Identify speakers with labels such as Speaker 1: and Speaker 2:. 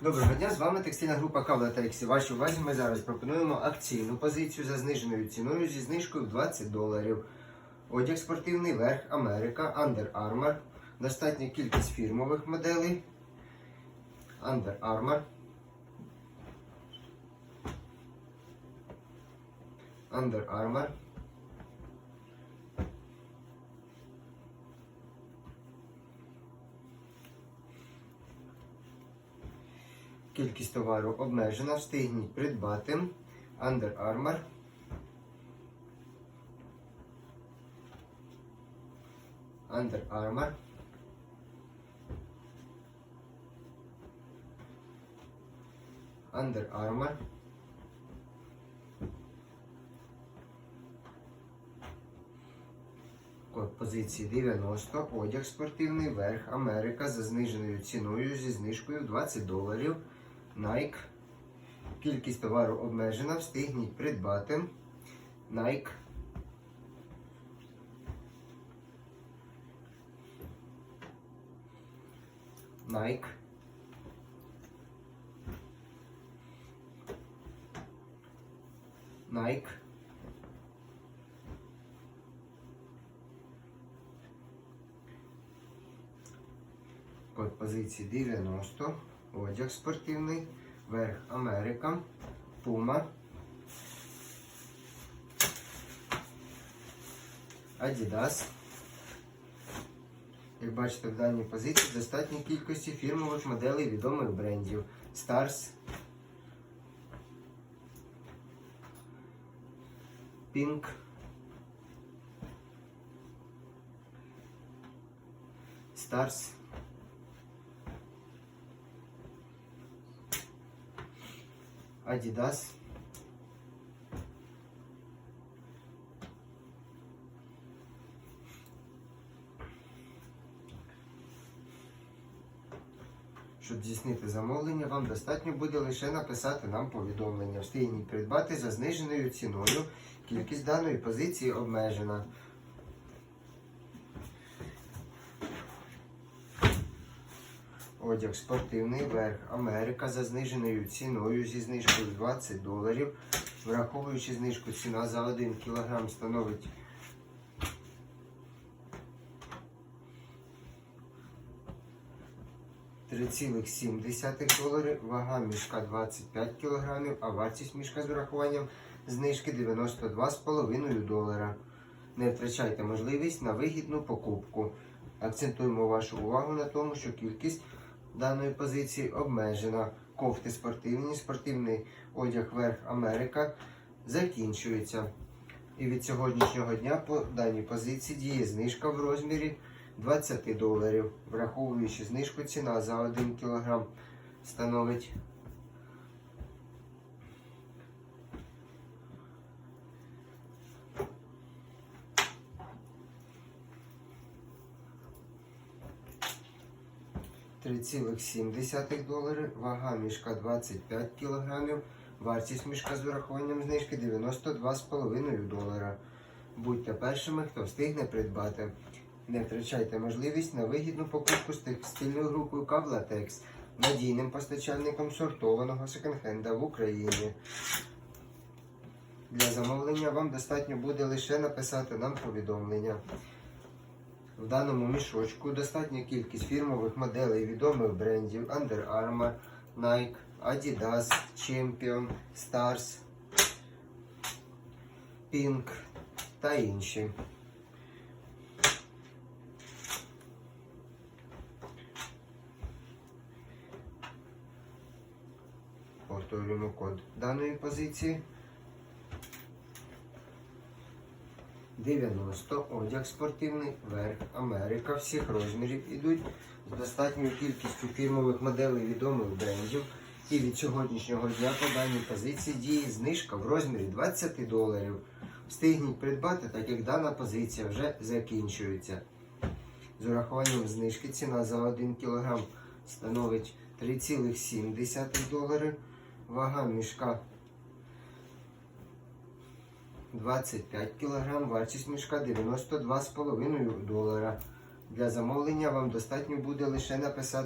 Speaker 1: Доброго дня, з вами текстильна група Кавла та Ексі. Вашій увазі ми зараз пропонуємо акційну позицію за зниженою ціною зі знижкою в 20 доларів. Одяг спортивний верх Америка, Under Armour. Достатня кількість фірмових моделей. Under Armour. Under Armour. Кількість товару обмежена, встигніть придбати. Under Armour. Under Armour. Under Armour. Код позиції 90. Одяг спортивний верх Америка за зниженою ціною зі знижкою 20 доларів. Nike. Кількість товару обмежена. Встигніть придбати. Nike. Nike. Nike. Код позиції 90. Одяг спортивний. Верх Америка. Puma. Adidas. Як бачите, в даній позиції достатньо кількості фірмових моделей відомих брендів. Stars. Pink. Stars. Adidas. Щоб здійснити замовлення, вам достатньо буде лише написати нам повідомлення. Встигніть придбати за зниженою ціною. Кількість даної позиції обмежена. Одяг спортивний верх Америка за зниженою ціною зі знижкою 20 доларів. Враховуючи знижку, ціна за 1 кг становить $3,7 долари, вага мішка 25 кг, а вартість мішка з урахуванням знижки 92,5 долара. Не втрачайте можливість на вигідну покупку. Акцентуємо вашу увагу на тому, що кількість даної позиції обмежена. Кофти спортивні, спортивний одяг верх Америка закінчується. І від сьогоднішнього дня по даній позиції діє знижка в розмірі 20 доларів. Враховуючи знижку, ціна за 1 кг становить $3,7 долари, вага мішка 25 кг, вартість мішка з урахуванням знижки 92,5 долара. Будьте першими, хто встигне придбати. Не втрачайте можливість на вигідну покупку з текстильною групою Кавлатекс, надійним постачальником сортованого секонд-хенда в Україні. Для замовлення вам достатньо буде лише написати нам повідомлення. В даному мішочку достатня кількість фірмових моделей відомих брендів Under Armour, Nike, Adidas, Champion, Stars, Pink та інші. Повторюємо код даної позиції. 90 одяг спортивний, верх Америка всіх розмірів ідуть з достатньою кількістю фірмових моделей відомих брендів. І від сьогоднішнього дня по даній позиції діє знижка в розмірі 20 доларів. Встигніть придбати, так як дана позиція вже закінчується. З урахуванням знижки ціна за 1 кг становить 3,7 долари. Вага мішка 25 кг, вартість мішка 92,5 долара. Для замовлення вам достатньо буде лише написати.